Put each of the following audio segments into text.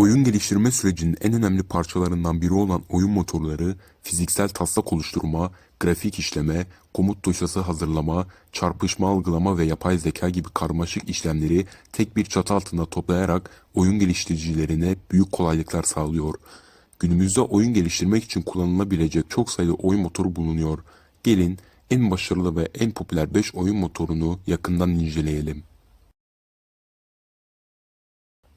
Oyun geliştirme sürecinin en önemli parçalarından biri olan oyun motorları, fiziksel taslak oluşturma, grafik işleme, komut dosyası hazırlama, çarpışma algılama ve yapay zeka gibi karmaşık işlemleri tek bir çatı altında toplayarak oyun geliştiricilerine büyük kolaylıklar sağlıyor. Günümüzde oyun geliştirmek için kullanılabilecek çok sayıda oyun motoru bulunuyor. Gelin en başarılı ve en popüler 5 oyun motorunu yakından inceleyelim.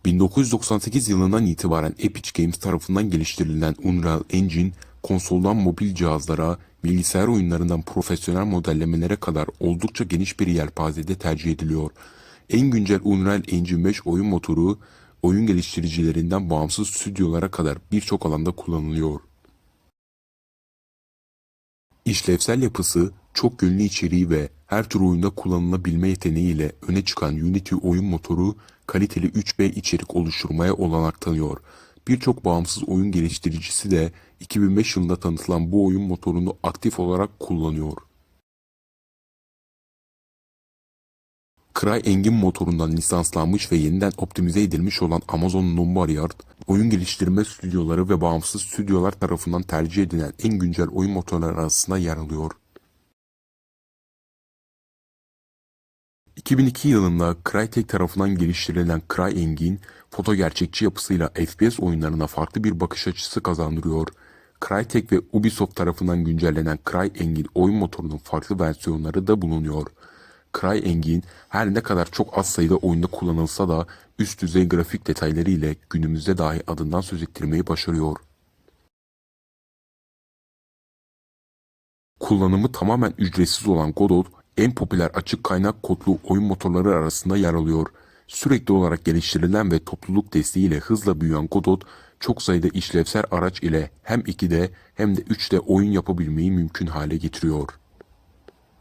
1998 yılından itibaren Epic Games tarafından geliştirilen Unreal Engine, konsoldan mobil cihazlara, bilgisayar oyunlarından profesyonel modellemelere kadar oldukça geniş bir yelpazede tercih ediliyor. En güncel Unreal Engine 5 oyun motoru, oyun geliştiricilerinden bağımsız stüdyolara kadar birçok alanda kullanılıyor. İşlevsel yapısı, çok yönlü içeriği ve her tür oyunda kullanılabilme yeteneğiyle öne çıkan Unity oyun motoru, kaliteli 3B içerik oluşturmaya olanak tanıyor. Birçok bağımsız oyun geliştiricisi de 2005 yılında tanıtılan bu oyun motorunu aktif olarak kullanıyor. CryEngine motorundan lisanslanmış ve yeniden optimize edilmiş olan Amazon Lumberyard, oyun geliştirme stüdyoları ve bağımsız stüdyolar tarafından tercih edilen en güncel oyun motorları arasında yer alıyor. 2002 yılında Crytek tarafından geliştirilen CryEngine, foto gerçekçi yapısıyla FPS oyunlarına farklı bir bakış açısı kazandırıyor. Crytek ve Ubisoft tarafından güncellenen CryEngine oyun motorunun farklı versiyonları da bulunuyor. CryEngine her ne kadar çok az sayıda oyunda kullanılsa da üst düzey grafik detayları ile günümüzde dahi adından söz ettirmeyi başarıyor. Kullanımı tamamen ücretsiz olan Godot, en popüler açık kaynak kodlu oyun motorları arasında yer alıyor. Sürekli olarak geliştirilen ve topluluk desteğiyle hızla büyüyen Godot, çok sayıda işlevsel araç ile hem 2D hem de 3D oyun yapabilmeyi mümkün hale getiriyor.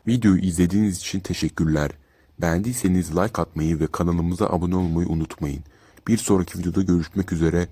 Videoyu izlediğiniz için teşekkürler. Beğendiyseniz like atmayı ve kanalımıza abone olmayı unutmayın. Bir sonraki videoda görüşmek üzere.